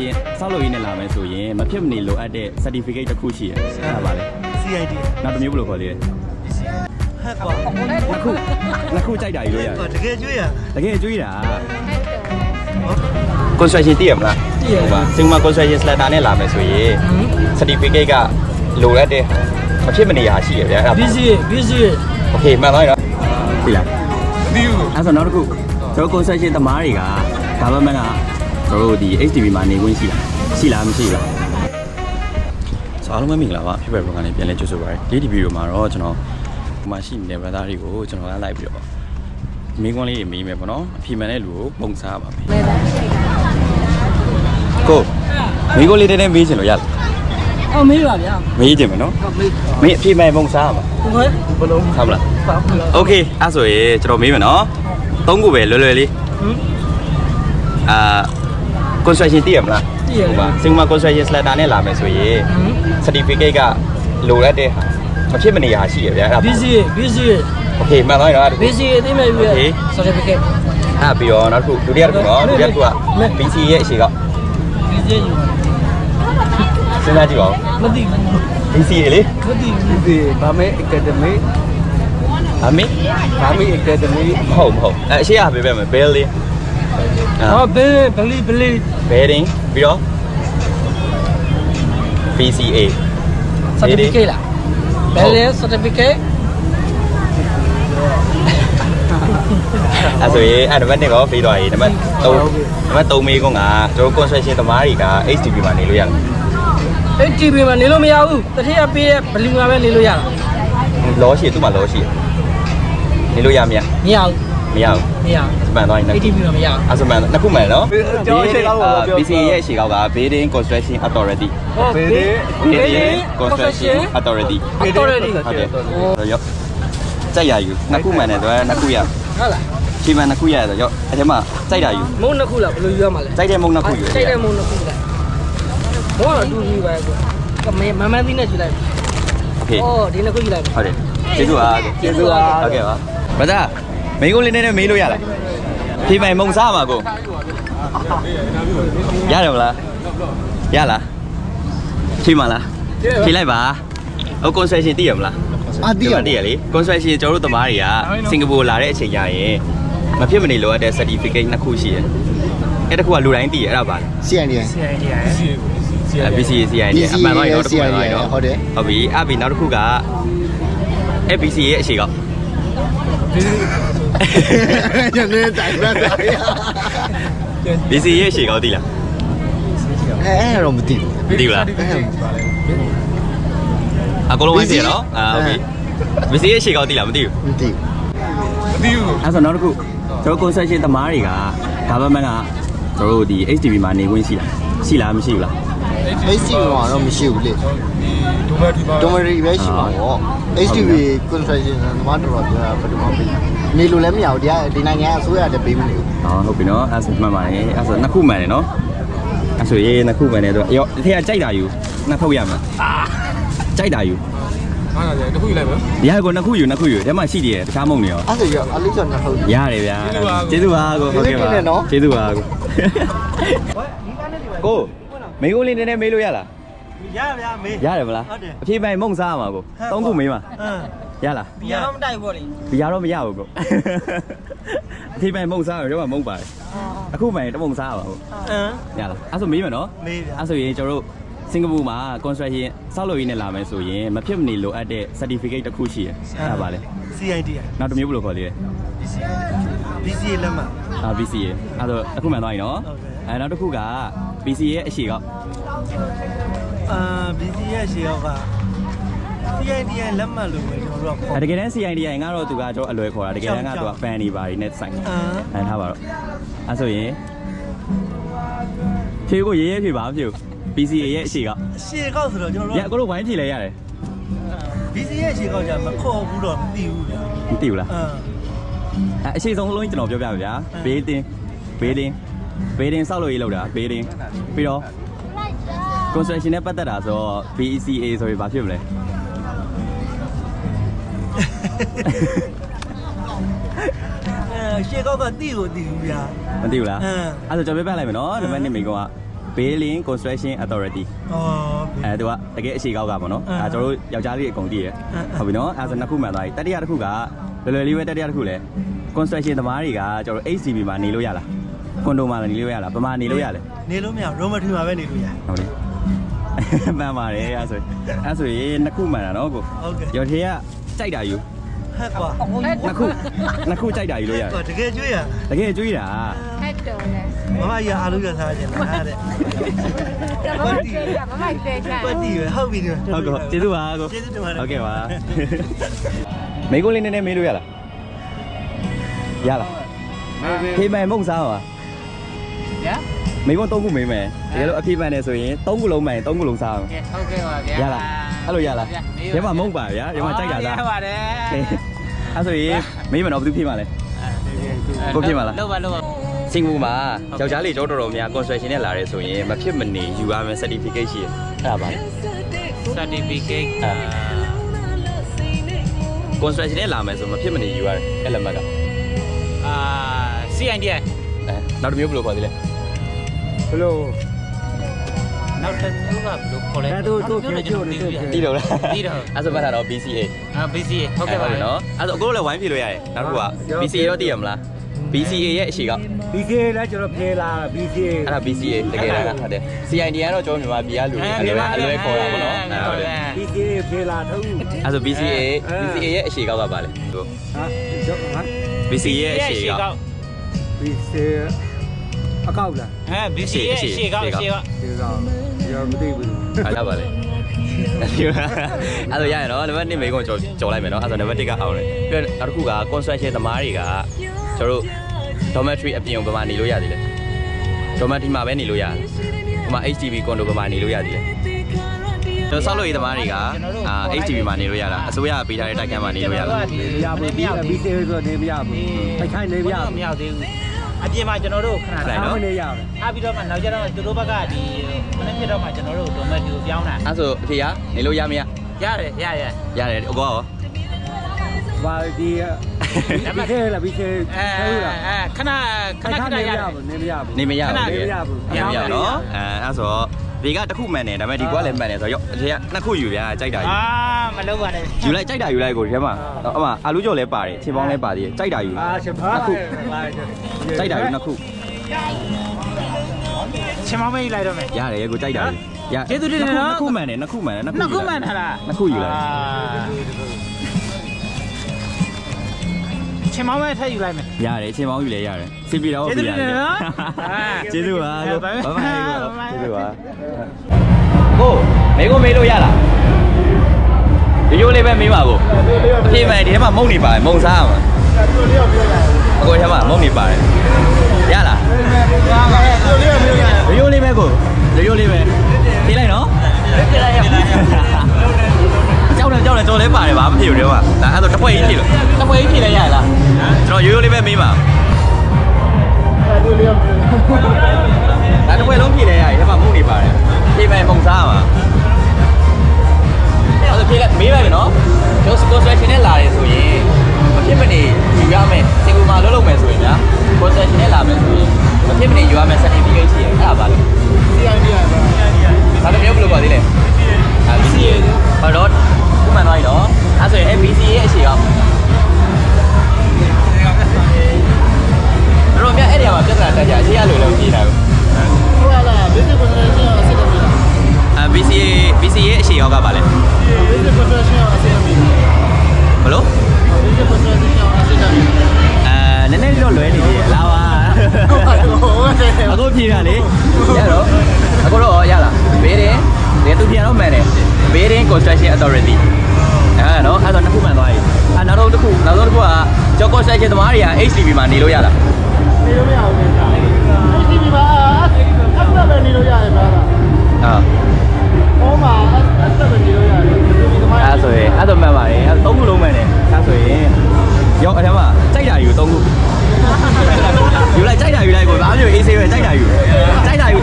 construction ဆောက်လုပ်ရေးနဲ့လာမယ်ဆိုရင်မဖြစ်မနေလိုအပ်တဲ့ certificate တစ်ခုရှိတယ်အဲ့ဒါပါလေ CID နောက်တစ်မျိုးဘယ်လိုခေါ်လဲဟဲ့ကွာနှစ်ခုနှစ်ခုကြိုက်တာယူလို့ရတယ်တကယ်ကျွေးရတကယ်ကြွေးတာ construction တည်ရမလားတည်ရဟုတ်ပါစင်မ construction slater နဲ့လာမယ်ဆိုရင် certificate ကလိုအပ်တဲ့မဖြစ်မနေဟာရှိရဗျာအဲ့ဒါ busy busy okay မှန်ပါရောပြီလားပြီအဲ့ဆိုနောက်တစ်ခုကျွန်တော် construction သမားတွေက government က ကျွန်တော်တို့ဒီ HDB မှာနေခွင့်ရှိလားရှိလားမရှိလားဆိုအားလုံးပဲမင်္ဂလာပါဖြစ်ပေဘကနေပြန်လဲကြိုဆိုပါရစေဒီဒီဗီဒီယိုမှာတော့ကျွန်တော်ဟိုမှာရှိနေတဲ့ brother တွေကိုကျွန်တော်ကလိုက်ပြီးတော့မိကွန်းလေးတွေမေးမယ်ပေါ့နော်အဖြေမှန်တဲ့လူကိုပုံစားပါမယ်ကိုမိကွန်းလေးတည်းတည်းမေးချင်လို့ရလားအော်မေးပါဗျာမေးချင်မယ်နော်မေးအဖြေမှန်ပုံစားပါဟုတ်ဘလုံးစားမလားစားမလား Okay အဲ့ဆိုရင်ကျွန်တော်မေးမယ်နော်သုံးခုပဲလွယ်လွယ်လေးဟမ်အာ construction သိရမလားသိရပါ Sigma construction letter နဲ့လာမယ်ဆိုရင် certificate ကလိုအပ်တဲ့ဟာမဖြစ်မနေရရှိရဗျာအဲ့ဒါ busy busy okay မှန်သွားရောအဲ့ဒါ busy အသိမဲ့ပြီးရ certificate အဲ့ပြီးတော့နောက်တစ်ခုဒုတိယတစ်ခုနော်ဒုတိယတစ်ခုက BC ရဲ့အရှိက busy ယူစဉ်းစားကြည့်ပါဦးမသိဘူး BC လေမသိဘူး BC ဘာမဲ academy အမေအမေ academy ဟုတ်မဟုတ်အဲ့အရှိကဘယ်ပဲမဘယ်လေး ဟောဘယ်ဘလီဘလီ bearing ပြီးတော့ BCA certificate လားဘယ်လဲ certificate အဲ့ဆိုရင်အဲ့နံပါတ်1ကောပြီးသွားပြီနံပါတ်3နံပါတ်3မေးခွန်းကကျွန်တော် construction သမားတွေက HDB မှာနေလို့ရတယ် ATV မှာနေလို့မရဘူးတတိယပေးတဲ့ဘလီမှာပဲနေလို့ရတာလောရှိသူ့မှာလောရှိနေလို့ရမရမရဘူး မရဘူး မရဘူး စပန်သွားရင် ATV မှာမရဘူး အဲ့ဆိုမှနှစ်ခုမှန်နော် ကျွန်တော်ရှေ့ကောက်ပါပြော BC ရဲ့အရှိကောက်က Building Construction Authority ဟုတ်ပြီ Building Construction Authority authority ဟုတ်တယ်ဆိုရောကြိုက်ရယူနှစ်ခုမှန်တယ်ဆိုတော့နှစ်ခုရ ဟုတ်လား ချိန်မှန်နှစ်ခုရတယ်ဆိုရောအဲ့ထဲမှာကြိုက်တာယူ မုံနှစ်ခုလားဘယ်လိုယူရမှာလဲ ကြိုက်တဲ့မုံနှစ်ခုယူ ကြိုက်တဲ့မုံနှစ်ခုလားဘောကတော့တူတူပဲကွာကမမမန်းသီးနဲ့ယူလိုက် โอเค အော်ဒီနှစ်ခုယူလိုက် ဟုတ်တယ်ကျေးဇူးပါ ကျေးဇူးပါ ဟုတ်ကဲ့ပါဘာသာ မင်းကိုလေးနဲ့မေးလို့ရလားဖြေမိုင်မုံစားမှာကိုရတယ်မလားရလားဖြေမလားဖြေလိုက်ပါဟို construction တည်ရမလားအာတိရတည်ရလေ construction ကျွန်တော်တို့သမားတွေကစင်ကာပူလာတဲ့အချိန်ကျရင်မဖြစ်မနေလိုအပ်တဲ့ certificate နှစ်ခုရှိတယ်အဲ့တစ်ခုကလူတိုင်းတည်ရအဲ့ဒါပါလေ CID BC CI နဲ့အမှန်တော့ရောတစ်ခုမှန်တော့ရောဟုတ်တယ်ဟုတ်ပြီအပြီနောက်တစ်ခုက FBC ရဲ့အရှိကောက် ညနေတိုင်ပါတာ BC ရဲ့အရှိကောက်တည်လားအဲအဲ့တော့မသိဘူးမသိဘူးလားအကုန်လုံးဝိုင်းပြရနော်အာဟုတ်ပြီ BC ရဲ့အရှိကောက်တည်လားမသိဘူးမသိဘူးအဲ့ဆိုနောက်တစ်ခုကျွန်တော် concession သမားတွေက government ကကျွန်တော်တို့ဒီ HDB မှာနေခွင့်ရှိလားရှိလားမရှိဘူးလား အဲ့စီကတော့မရှိဘူးလေဒိုမရီပဲရှိမှာပေါ့ HDB construction သမားတော်တော်ပြောတာဘယ်လိုမှမပြီးနေလို့လည်းမရဘူးတရားဒီနိုင်ငံအစိုးရတည်းပေးမနေဘူးဟောဟုတ်ပြီနော်အဲ့ဆိုမှန်ပါတယ်အဲ့ဆိုနှစ်ခုမှန်တယ်နော်အဲ့ဆိုရေးနှစ်ခုမှန်တယ်တော့ရောဒီထက်ကကြိုက်တာယူနှစ်ထုတ်ရမှာကြိုက်တာယူဟာတယ်တခုယူလိုက်မယ်ရကိုနှစ်ခုယူနှစ်ခုယူထဲမှာရှိသေးတယ်တခြားမုံနေရောအဲ့ဒါရောအလေးကျော်နှစ်ထုတ်ရတယ်ဗျာကျေးဇူးပါကိုဟုတ်ကဲ့ပါကျေးဇူးပါကိုကို မင်းကိုလေးနည်းနည်းမေးလို့ရလားရဗျာမေးရတယ်မလားဟုတ်တယ်အဖြေပိုင်မုံစားရမှာကိုသုံးခုမေးမှာအင်းရလားဘီယာတော့မတိုက်ဘူးပေါ့လေဘီယာတော့မရဘူးကိုအဖြေပိုင်မုံစားရတော့မုံပါတယ်အခုပိုင်တမုံစားရပါဘူးအင်းရလားအဲ့ဆိုမေးမယ်နော်မေးဗျာအဲ့ဆိုရင်ကျွန်တော်တို့ စင်ကာပူမှာ construction ဆောက်လုပ်ရေးနဲ့လာမယ်ဆိုရင်မဖြစ်မနေလိုအပ်တဲ့ certificate တစ်ခုရှိတယ်အဲ့ဒါပါလေ CID နောက်တစ်မျိုးဘယ်လိုခေါ်လဲ BC လက်မှတ်အာ BC ရဲ့အဲ့တော့အခုမှန်သွားပြီနော်ဟုတ်ကဲ့အဲနောက်တစ်ခုက BC ရဲ့အရှိကောက်အာ BC ရဲ့ရှေ့ရောက်က CID ရဲ့လက်မှတ်လို့ပဲကျွန်တော်တို့ကအဲတကယ်တမ်း CID ရင်ကတော့သူကကျွန်တော်အလွယ်ခေါ်တာတကယ်တမ်းကသူက fan နေပါနေနဲ့ဆိုင်အင်းအဲထားပါတော့အဲဆိုရင်ဖြေကိုရေးရေးဖြေပါဖြေ BC ရဲ့အရှိကောက်ရှေ့ကောက်ဆိုတော့ကျွန်တော်ရတို့အကိုတို့ဝိုင်းဖြေလဲရတယ် BC ရဲ့ရှေ့ကောက်じゃမခေါ်ဘူးတော့မသိဘူးဗျာမသိဘူးလားအင်း အဲအရှိဆုံးလုံးကျွန်တော်ပြောပြပါဗျာဘေးတင်ဘေးတင်ဘေးတင်ဆောက်လို့ရေးလောက်တာဘေးတင်ပြီးတော့ construction နဲ့ပတ်သက်တာဆိုတော့ BECA ဆိုရင်ဘာဖြစ်မလဲ အဲရှေ့ကောက်ကတိကိုတိဘူးဗျာ မသိဘူးလားအင်း အဲ့ဒါဆိုကျွန်တော်ပြပြလိုက်မယ်နော်ဒီမဲ့နေ့မိကောက Bailin Construction Authority အော် အဲသူကတကယ်အရှိကောက်ကပေါ့နော်အင်းအဲကျွန်တော်တို့ယောက်ျားလေးအကုန်တည်ရအင်းဟုတ်ပြီနော်အဲဆိုနှစ်ခုမှန်သွားပြီတတိယတစ်ခုကလွယ်လွယ်လေးပဲတတိယတစ်ခုလဲ construction သမားတွေကကျွန်တော်တို့ HCB မှာနေလို့ရလားကွန်ဒိုမှာနေလို့ရလားဗမာနေလို့ရလဲနေလို့မရရိုမထရီမှာပဲနေလို့ရ ဟုတ်လေမှန်ပါတယ်အဲဆိုအဲဆိုရင်နှစ်ခုမှန်တာနော်ကိုဟုတ်ကဲ့ ရော်ထေကကြိုက်တာယူဟက်ကွာနှစ်ခုနှစ်ခုကြိုက်တာယူလို့ရတယ်ဟောတကယ်ကျွေးရတကယ်ကြွေးတာဟဲ့တော်လေ မမကြီးအားလုံးရစားခြင်းလားတဲ့မမတေးကြမမတေးကြပတ်တီပဲဟုတ်ပြီဒီဟုတ်ကောကျေးဇူးပါကိုကျေးဇူးတင်ပါတယ်ဟုတ်ကဲ့ပါမိကုန်းလေးနည်းနည်းမေးလို့ရလားရလားဖေးမယ်မုံစားပါဗျာမိကုန်း၃ခုမေးမယ်တကယ်လို့အဖေးမှန်တယ်ဆိုရင်၃ခုလုံးမှန်ရင်၃ခုလုံးစားအောင်ကဲဟုတ်ကဲ့ပါဗျာရလားအဲ့လိုရလားရမမုံပါဗျာရမကြိုက်တာလားရပါတယ်အဲ့ဆိုရင်မေးမတော့ဘယ်သူဖြစ်မှာလဲကိုဖြစ်မှာလားလောက်ပါလောက်ပါ စင်ကာပူမှာယောက်ျားလေးတော်တော်တော်များ construction နဲ့လာရဲဆိုရင်မဖြစ်မနေယူရမယ် certificate ရှိတယ်အဲ့ဒါပါလေ certificate အဲ construction နဲ့လာမယ်ဆိုမဖြစ်မနေယူရတယ်အဲ့လက်မှတ်ကအာ CNDI အဲနောက်တစ်မျိုးဘယ်လိုခေါ်သေးလဲဘလို့နောက်တစ်မျိုးကဘယ်လိုခေါ်လဲအဲတို့တို့ကျွန်တော်ကျွန်တော်သိပြီတီးတော့လားတီးတော့အဲ့ဆိုမှတ်တာတော့ BCA အာ BCA ဟုတ်ကဲ့ပါအဲ့နော်အဲ့ဆိုအကိုတို့လည်းဝိုင်းပြလို့ရတယ်နောက်တစ်ခုက BCA ရောသိရမလား BCA ရဲ့အရှိက BCA လဲကျွန်တော်ဖဲလာ BCA အဲ့ဒါ BCA တကယ်လားဟုတ်တယ် CID ကတော့ကျွန်တော်မြန်မာပြည်ကလူတွေအလွယ်အလွယ်ခေါ်တာပေါ့နော်အဲ့ဟုတ်တယ် BCA ဖဲလာထုံးအဲ့ဆို BCA BCA ရဲ့အရှိကောက်ကပါလေဟာကျောင်းဟာ BCA ရဲ့အရှိကောက် BCA အကောက်လားအဲ BCA ရှေ့ကောက်ရှေ့ကောက်ဒီကောင်ရောမသိဘူးအားရပါလေအဲ့တော့ရရနော်နံပါတ်1မိကုန်းကြော်ကြော်လိုက်မယ်နော်အဲ့ဆိုနံပါတ်1ကအောင်တယ်ပြီးတော့နောက်တစ်ခုက construction သမားတွေက ကျွန်တော်တို့ dormitory အပြင်ကိုဘယ်မှာနေလို့ရသေးလဲ dormitory မှာပဲနေလို့ရတယ်ဟိုမှာ HDB condo ဘယ်မှာနေလို့ရသေးလဲကျွန်တော်ဆောက်လို့ရေးသမားတွေကအာ HDB မှာနေလို့ရတာအစိုးရကပေးထားတဲ့တိုက်ခန်းမှာနေလို့ရတာမရဘူး BCA ဆိုနေမရဘူးထိုက်ခိုင်းနေမရမဘူးရောက်သေးဘူးအပြင်မှာကျွန်တော်တို့ခဏဟုတ်အားမနော်နေရဘူးအားပြီးတော့မှနောက်ကျတော့သူတို့ဘက်ကဒီမနေ့ဖြစ်တော့မှကျွန်တော်တို့ဒိုမက်တီကိုပြောင်းတာအဲ့ဆိုအဖေကနေလို့ရမရရတယ်ရရရတယ်အကောရော ဘာဒီ BCA လား BCA အဲဟုတ်လားအဲခဏခဏခဏရတယ်နေမရဘူးနေမရဘူးနေမရဘူးနေမရဘူးနော်အဲအဲ့ဆိုဒီကတစ်ခုမှန်တယ်ဒါပေမဲ့ဒီကွာလည်းမှန်တယ်ဆိုတော့ရော့ဒီကနှစ်ခုယူဗျာကြိုက်တာယူအာမလုပ်ပါနဲ့ယူလိုက်ကြိုက်တာယူလိုက်ကိုဒီထဲမှာအမအာလူကြော်လည်းပါတယ်ခြေပေါင်းလည်းပါသေးတယ်ကြိုက်တာယူအာရှင်ဘာနှစ်ခုဘာကြိုက်တာယူနှစ်ခုချင်မမေးလိုက်တော့မယ်ရတယ်ကိုကြိုက်တာယူရကျေးဇူးတင်တယ်နော်နှစ်ခုမှန်တယ်နှစ်ခုမှန်တယ်နှစ်ခုနှစ်ခုယူမှလိုက်န်ထားလားနှစ်ခုယူလိုက် ချင်မမေးထည့်ယူလိုက်မယ် ရတယ်ခြေပေါင်းယူလည်းရတယ်စီပီတော့ကျေးဇူးတင်တယ်နော်ကျေးဇူးပါကိုဘိုင်ဘဘိုင်ဘိုင်ဘိုကိုင်ကျေးဇူးပါကိုမေကိုမေးလို့ရလားဒီရိုးလေးပဲမေးပါကိုအပြေမှန်ဒီထဲမှာမုံနေပါတယ်မုံစားရမှာအကိုထဲမှာမုံနေပါတယ်ရလားရိုးလေးပဲကိုရိုးလေးပဲပြေးလိုက်နော်ပြေးလိုက်ရ ကြောက်တယ်ကြောက်တယ်ကြော်လဲပါတယ်ဗာမဖြစ်ဘူးတဲ့ကဒါအဲ့တော့တစ်ဖွဲ့ကြီးဖြစ်လို့တစ်ဖွဲ့ကြီးဖြစ်လဲရလားကျွန်တော်ရိုးရိုးလေးပဲမေးပါဒါတစ်ပွဲလုံးဖြည့်လဲရတယ်ဒီမှာမှုန်နေပါတယ်ဖြည့်မယ်ပုံစားပါအဲ့ဒါဖြည့်လိုက်မေးလိုက်မယ်နော်ကျွန်တော် construction နဲ့လာတယ် အဲ့ဆိုရင် BCA ရဲ့အရှိအောင်တို့မြတ်အဲ့ဒီမှာပြဿနာတက်ကြအရှိရလို့လည်းကြည့်နေဘူးဟုတ်လား basic construction အစစ်အမီလားအာ BCA BCA ရဲ့အရှိရောကပါလဲ basic construction အစစ်အမီလားဘလို့ basic construction အစစ်အမီလားအဲနည်းနည်းလေးတော့လွဲနေပြီလာပါဟုတ်ပါတော့ဟုတ်တယ်အခုဖြေတာလေရတော့အခုတော့ရလားဘေးရင်ဒီသူပြန်တော့မှန်တယ်ဘေးရင် construction authority အဲနော်အဲ့တော့နှစ်ခုမှန်သွားပြီအဲနောက်တော့တစ်ခုနောက်ဆုံးတစ်ခုကကျော် construction သမားတွေက HDB မှာနေလို့ရလားနေလို့မရဘူးလေ HDB မှာအဆက်ပဲနေလို့ရတယ်ဗျာအာဟောမှာအဆက်ပဲနေလို့ရတယ်ဒီသမားအဲ့ဆိုရင်အဲ့တော့မှန်ပါတယ်အဲ့သုံးခုလုံးမှန်တယ်အဲ့ဆိုရင်ရောအထက်မှာကြိုက်တာယူသုံးခုယူလိုက်ကြိုက်တာယူလိုက်ကိုအားမျိုးအေးဆေးပဲကြိုက်တာယူကြိုက်တာယူ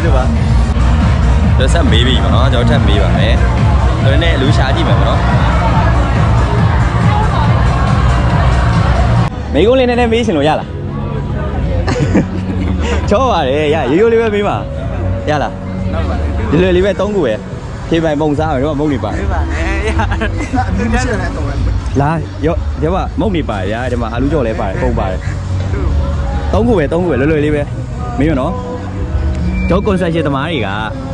ရပြီနော်ကျေးဇူးပါဆက်သွားလိုက်ပါတော့ကျေးဇူးပါတို့ဆက်မေးပြီပေါ့နော်ကျွန်တော်ထပ်မေးပါမယ်ဒါနဲ့လူရှာကြည့်မယ်ပေါ့နော်မေးကုန်းလေးနည်းနည်းမေးရှင်လို့ရလားချောပါတယ်ရရိုးရိုးလေးပဲမေးပါရလားဒီလိုလေးပဲ၃ခုပဲဖြေပိုင်ပုံစားမယ်တော့မုံနေပါအေးပါအဲရအမြင်မရှိတဲ့တော့လာရောဒီမှာမုံနေပါရဒီမှာအာလူကြော်လဲပါတယ်ပုံပါတယ်၃ခုပဲ၃ခုပဲလွယ်လွယ်လေးပဲမေးရနော် တို့ concession သမားတွေက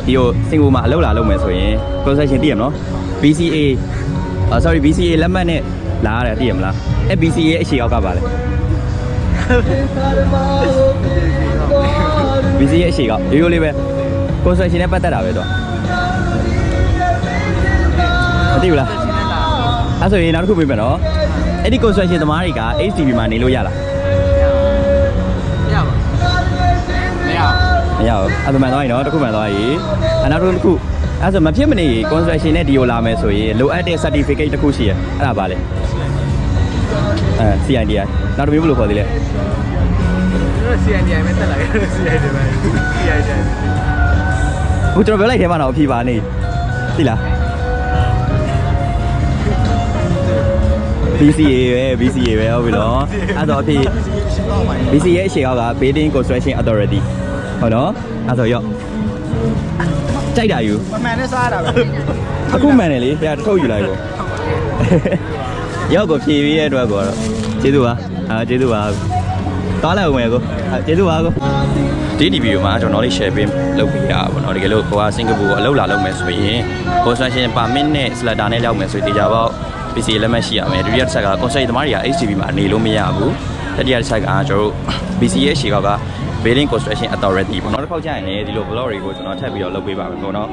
ဒီကိုစင်ကူမှာအလုပ်လာလုပ်မယ်ဆိုရင် concession သိရမနော် BCA အာ sorry BCA လက်မှတ်နဲ့လာရတယ်သိရမလားအဲ BCA ရဲ့အရှိအောက်ကပါလဲ BCA ရဲ့အရှိအောက်ရိုးရိုးလေးပဲ concession နဲ့ပတ်သက်တာပဲတော့မသိဘူးလားအဲ့ဆိုရင်နောက်တစ်ခုပြေးမယ်နော်အဲ့ဒီ concession သမားတွေက HDB မှာနေလို့ရလား မရဘူးအဲ့ဒါမှန်သွားရင်တော့တစ်ခုမှန်သွားပြီအနောက်တစ်ခုအဲ့ဆိုမဖြစ်မနေ construction နဲ့ဒီကိုလာမယ်ဆိုရင်လိုအပ်တဲ့ certificate တစ်ခုရှိရအဲ့ဒါပါလေအဲ CIDI နောက်တစ်မျိုးဘယ်လိုခေါ်သေးလဲဘူး CNDI မဲ့တက်လာခဲ့ CNDI ပဲ CNDI ဟိုကျွန်တော်ပြောလိုက်ထဲမှာတော့အဖြေပါနေသိလား BCA ပဲ BCA ပဲဟုတ်ပြီနော်အဲ့တော့အဖြေ BCA ရဲ့အရှိအောက်က Building Construction Authority ဟုတ်နော်အဲ့ဆိုရော့ကြိုက်တာယူ မမှန်နဲ့စားတာပဲ အခုမှန်တယ်လေပြထုတ်ယူလိုက်ကိုရောက်ကိုဖြည့်ပြီးရဲ့အတွက်ကိုတော့ကျေးဇူးပါအာကျေးဇူးပါတားလိုက်အောင်မယ်ကိုအာကျေးဇူးပါကိုဒီဒီဗီဒီယိုမှာကျွန်တော်လေး share ပေးလုပ်ပေးရပါဘောเนาะတကယ်လို့ကိုကစင်ကာပူအလုပ်လာလုပ်မယ်ဆိုရင် construction permit နဲ့ slater နဲ့ရောက်မယ်ဆိုရင်တေချာပေါက် PC လက်မှတ်ရှိရမယ်ဒုတိယတစ်ချက်က construction သမားတွေက HDB မှာအနေလို့မရဘူးတတိယတစ်ချက်ကကျွန်တော်တို့ BC ရဲ့ရှေ့ကောက်က Building Construction Authority ပေါ့နော်တစ်ခေါက်ကျရင်လည်းဒီလို blog တွေကိုကျွန်တော်ထပ်ပြီးတော့လုပ်ပေးပါမယ်ပေါ့နော်